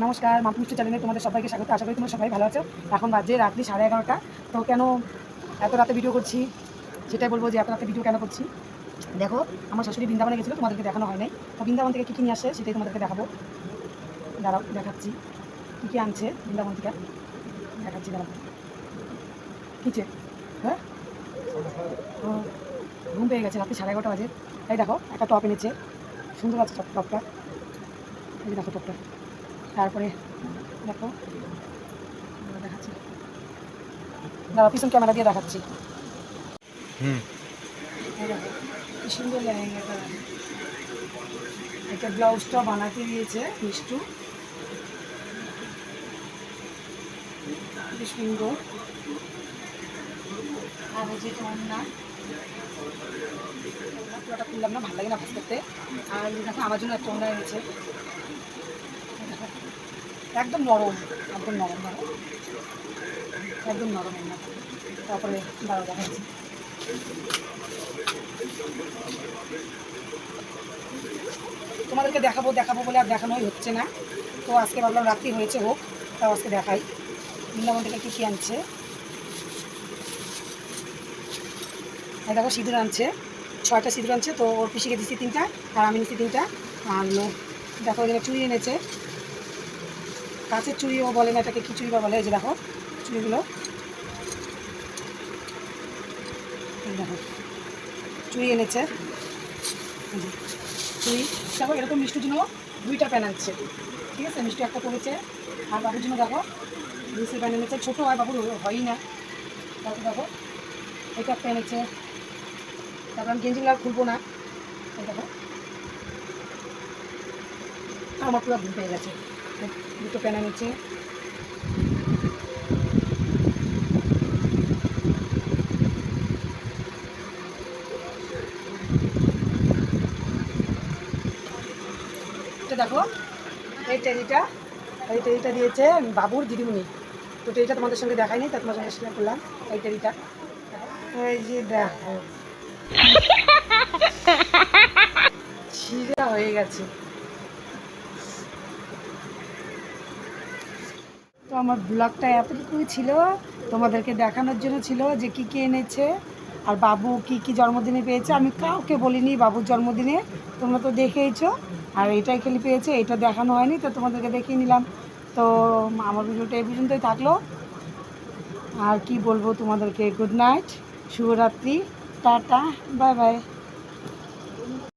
নমস্কার মাপুষ্ট চ্যানেলে তোমাদের সবাইকে স্বাগত। আশা করি তোমরা সবাই ভালো আছো। এখন বাজে রাত্রি সাড়ে এগারোটা। তো কেন এত রাতে ভিডিও করছি? সেটাই বলব যে এত রাতে ভিডিও কেন করছি? দেখো আমার শাশুড়ি বৃন্দাবনে গেছিল তোমাদেরকে দেখানো হয় নাই। তো বৃন্দাবন থেকে কী কী নিয়ে আসে সেটাই তোমাদেরকে দেখাবো। দাঁড়াও দেখাচ্ছি। কী কী আনছে বৃন্দাবন থেকে? দেখাচ্ছি দাঁড়াও। কিচে হ্যাঁ? ও, ঘুম পেয়ে গেছে রাত্রি সাড়ে এগারোটা বাজে। এই দেখো একটা টপ এনেছে। সুন্দর আছে টপ টপটা এই দেখো টপটা তারপরে দেখো দেখাচ্ছি। দাঁড়া পিছন ক্যামেরা দিয়ে দেখাচ্ছি। হুম। সুন্দর লেহেঙ্গাটা এটা ব্লাউজটা বানাতে দিয়েছে মিষ্টু। সুন্দর। আর যে না পুরোটা খুললাম না ভালো লাগে না ভাজ করতে আর দেখো আমার জন্য একটা অন্য এনেছে। একদম নরম একদম নরম নরম। একদম নরম। তারপরে দাঁড়াও দেখাচ্ছি। তোমাদেরকে দেখাবো দেখাবো বলে আর দেখানোই হচ্ছে না। তো আজকে ভাবলাম রাত্রি হয়েছে হোক, তাও আজকে দেখাই। বৃন্দাবন থেকে কী কী আনছে? এই দেখো সিঁদুর আনছে। ছয়টা সিঁদুর আনছে, তো ওর পিসিকে দিচ্ছি তিনটা, আর আমি নিচ্ছি তিনটা। আর লো- দেখো এখানে চুড়ি এনেছে। কাছের চুড়িও বলে না, এটাকে কি চুড়ি বা বলে, এই যে দেখো, চুড়িগুলো। দেখো, চুড়ি এনেছে। চুড়ি। দেখো, এরকম মিষ্টির জন্য দুইটা প্যান আনছে। ঠিক আছে, মিষ্টি একটা করেছে আর বাবুর জন্য দেখো দুই প্যান এনেছে। ছোটো হয়, বাবুর হয়ই না। তারপর দেখো, এটা একটা এনেছে। তারপর আমি গেঞ্জিগুলো আর খুলবো না। দেখো। আমার পুরো ঘুম পেয়ে গেছে। দুটো এনেছে এটা দেখো, এই টেরিটা এই টেরিটা দিয়েছে বাবুর দিদিমণি। তো টেরিটা তোমাদের সঙ্গে দেখাইনি, তা তোমার সঙ্গে শেয়ার করলাম এই টেরিটা এই যে দেখো, ছিঁড়া হয়ে গেছে। তো আমার ব্লগটা এতটুকুই ছিল, তোমাদেরকে দেখানোর জন্য ছিল যে কী কী এনেছে, আর বাবু কি কি জন্মদিনে পেয়েছে, আমি কাউকে বলিনি বাবুর জন্মদিনে, তোমরা তো দেখেইছো, আর এটাই খালি পেয়েছে, এটা দেখানো হয়নি, তো তোমাদেরকে দেখিয়ে নিলাম। তো আমার ভিডিওটা এই পর্যন্তই থাকল। আর কি বলব তোমাদেরকে গুড নাইট শুভরাত্রি, টাটা বাই বাই